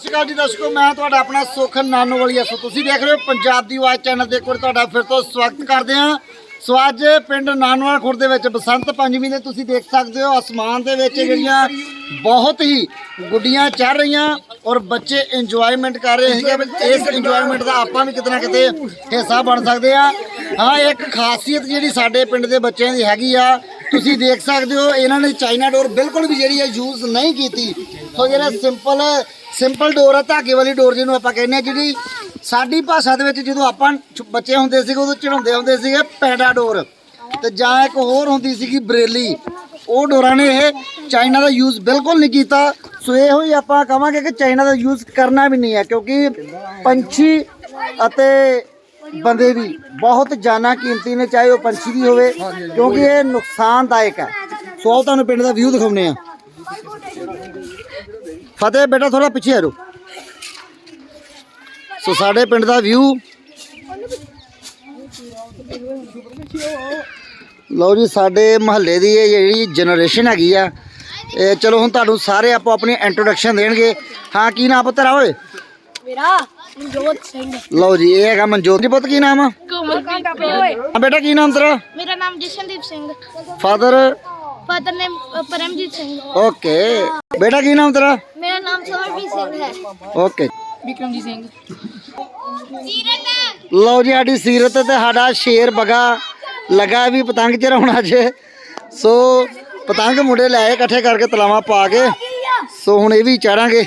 ਸਤਿ ਸ਼੍ਰੀ ਅਕਾਲ ਜੀ ਦਰਸ਼ਕੋ, ਮੈਂ ਤੁਹਾਡਾ ਆਪਣਾ ਸੁਖ ਨਾਨੋਵਾਲੀਆ ਸੋ ਤੁਸੀਂ ਦੇਖ ਰਹੇ ਹੋ ਪੰਜਾਬ ਦੀ ਆਵਾਜ਼ ਚੈਨਲ ਦੇ ਕੋਲ ਤੁਹਾਡਾ ਫਿਰ ਤੋਂ ਸਵਾਗਤ ਕਰਦੇ ਹਾਂ। ਸੋ ਅੱਜ ਪਿੰਡ ਨਾਨੋਵਾਲ ਖੁਰ ਦੇ ਵਿੱਚ ਬਸੰਤ ਪੰਚਮੀ ਦੇ ਤੁਸੀਂ ਦੇਖ ਸਕਦੇ ਹੋ, ਅਸਮਾਨ ਦੇ ਵਿੱਚ ਜਿਹੜੀਆਂ ਬਹੁਤ ਹੀ ਗੁੱਡੀਆਂ ਚੜ ਰਹੀਆਂ ਔਰ ਬੱਚੇ ਇੰਜੋਇਮੈਂਟ ਕਰ ਰਹੇ ਹੈਗੇ ਇਸ ਇੰਜੋਇਮੈਂਟ ਦਾ ਆਪਾਂ ਵੀ ਕਿਤੇ ਨਾ ਕਿਤੇ ਹਿੱਸਾ ਬਣ ਸਕਦੇ ਆ ਹਾਂ, ਇੱਕ ਖਾਸੀਅਤ ਜਿਹੜੀ ਸਾਡੇ ਪਿੰਡ ਦੇ ਬੱਚਿਆਂ ਦੀ ਹੈਗੀ ਆ ਤੁਸੀਂ ਦੇਖ ਸਕਦੇ ਹੋ, ਇਹਨਾਂ ਨੇ ਚਾਈਨਾ ਡੋਰ ਬਿਲਕੁਲ ਵੀ ਜਿਹੜੀ ਹੈ ਯੂਜ਼ ਨਹੀਂ ਕੀਤੀ। ਸੋ ਜਿਹੜਾ ਸਿੰਪਲ ਸਿੰਪਲ ਡੋਰ ਆ, ਧਾਗੇ ਵਾਲੀ ਡੋਰ ਜਿਹਨੂੰ ਆਪਾਂ ਕਹਿੰਦੇ ਆ ਜਿਹੜੀ ਸਾਡੀ ਭਾਸ਼ਾ ਦੇ ਵਿੱਚ ਜਦੋਂ ਆਪਾਂ ਬੱਚੇ ਹੁੰਦੇ ਸੀਗੇ, ਉਦੋਂ ਚੜਾਉਂਦੇ ਹੁੰਦੇ ਸੀਗੇ ਪੈਡਾ ਡੋਰ। ਤੇ ਜਾਂ ਇੱਕ ਹੋਰ ਹੁੰਦੀ ਸੀਗੀ ਬਰੇਲੀ। ਉਹ ਡੋਰਾਂ ਨੇ ਇਹ ਚਾਈਨਾ ਦਾ ਯੂਜ਼ ਬਿਲਕੁਲ ਨਹੀਂ ਕੀਤਾ। ਸੋ ਇਹੋ ਹੀ ਆਪਾਂ ਕਹਾਂਗੇ ਕਿ ਚਾਈਨਾ ਦਾ ਯੂਜ਼ ਕਰਨਾ ਵੀ ਨਹੀਂ ਹੈ, ਕਿਉਂਕਿ ਪੰਛੀ ਅਤੇ ਬੰਦੇ ਵੀ ਬਹੁਤ ਜਾਨਾਂ ਕੀਮਤੀ ਨੇ, ਚਾਹੇ ਉਹ ਪੰਛੀ ਦੀ ਹੋਵੇ, ਕਿਉਂਕਿ ਇਹ ਨੁਕਸਾਨਦਾਇਕ ਹੈ। ਸੋ ਆਓ ਤੁਹਾਨੂੰ ਪਿੰਡ ਦਾ ਵਿਊ ਦਿਖਾਉਂਦੇ ਆ ਫਤਿਹ, ਬੇਟਾ ਥੋੜਾ ਪਿੱਛੇ ਹਟੋ। ਸੋ ਸਾਡੇ ਪਿੰਡ ਦਾ ਵਿਊ ਲਓ ਜੀ, ਸਾਡੇ ਮਹੱਲੇ ਦੀ ਇਹ ਜਿਹੜੀ ਜਨਰੇਸ਼ਨ ਹੈਗੀ ਆ, ਇਹ ਚਲੋ ਹੁਣ ਤੁਹਾਨੂੰ ਸਾਰੇ ਆਪੋ ਆਪਣੀ ਇੰਟਰੋਡਕਸ਼ਨ ਦੇਣਗੇ। ਹਾਂ, ਕੀ ਨਾਮ ਪੁੱਤਰ ਆ ਓਏ? ਮੇਰਾ ਮਨਜੋਤ ਸਿੰਘ। ਲਓ ਜੀ ਇਹ ਹੈਗਾ ਮਨਜੋਤ। ਜੀ ਪੁੱਤ ਕੀ ਨਾਮ ਆ? ਕੋਮਲਪ੍ਰੀਤ ਬੇਟਾ ਕੀ ਨਾਮ ਤੇਰਾ? ਮੇਰਾ ਨਾਮ ਜਸ਼ਨਦੀਪ ਸਿੰਘ। ਫਾਦਰ ਫਾਦਰ ਨੇ ਪਰਮਜੀਤ ਸਿੰਘ। ਓਕੇ ਬੇਟਾ ਕੀ ਨਾਮ ਤੇਰਾ? ਮੇਰਾ ਨਾਮ ਸਮਰਪ੍ਰੀਤ ਸਿੰਘ ਹੈ। ਓਕੇ ਵਿਕਰਮਜੀਤ ਸਿੰਘ। ਸੀਰਤ ਲਓ ਜੀ ਸਾਡੀ ਸੀਰਤ ਤੇ ਸਾਡਾ ਸ਼ੇਰ ਬਗਾ ਲਗਾ ਵੀ ਪਤੰਗ ਚੜਾਉਣ ਅੱਜ। ਸੋ ਪਤੰਗ ਮੁੰਡੇ ਲੈ ਆਏ ਇਕੱਠੇ ਕਰਕੇ ਤਲਾਵਾਂ ਪਾ ਕੇ। ਸੋ ਹੁਣ ਇਹ ਵੀ ਚਾੜਾਂਗੇ।